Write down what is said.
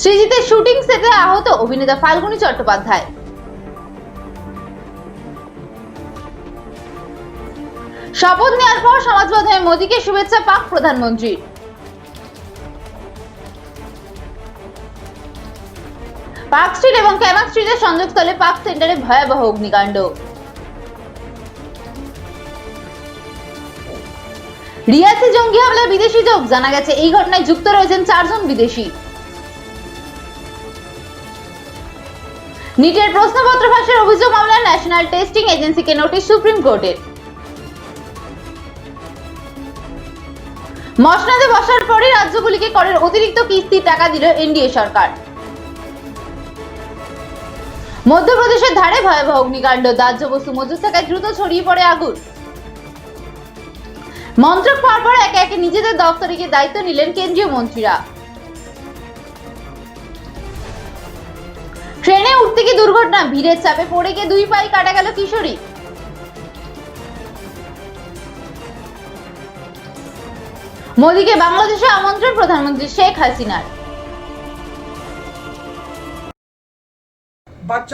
সৃজিতের shooting সেটে আহত অভিনেতা ফাল্গুনী চট্টোপাধ্যায়। শপথ নেওয়ার পর সমাজ মাধ্যমে মোদীকে শুভেচ্ছা পাক প্রধানমন্ত্রীর পার্ক স্ট্রিট এবং ক্যামাক স্ট্রিটের সংযোগস্থলে পার্ক সেন্টারে ভয়াবহ অগ্নিকাণ্ড। রিয়াসি জঙ্গি হামলায় বিদেশি যোগ, জানা গেছে এই ঘটনায় যুক্ত রয়েছেন চারজন বিদেশি। নিটের প্রশ্নপত্র ফাঁসের অভিযোগ মামলায় ন্যাশনাল টেস্টিং এজেন্সিকে নোটিশ সুপ্রিম কোর্টের। মসনাদে বসার পরে রাজ্যগুলিকে করের অতিরিক্ত কিস্তির টাকা দিল এনডিএ সরকার। মধ্যপ্রদেশের ধারে ভয়াবহ অগ্নিকাণ্ড, দাহ্য বস্তু মজুদ থাকায় দ্রুত ছড়িয়ে পড়ে আগুন। মন্ত্রক পর একে একে নিজেদের দপ্তরে দায়িত্ব নিলেন কেন্দ্রীয় মন্ত্রীরা। ট্রেনে উঠতে কি দুর্ঘটনা, ভিড়ের চাপে পড়ে গিয়ে দুই পাই কাটা গেল কিশোরী। মোদীকে বাংলাদেশে আমন্ত্রণ প্রধানমন্ত্রী শেখ হাসিনার।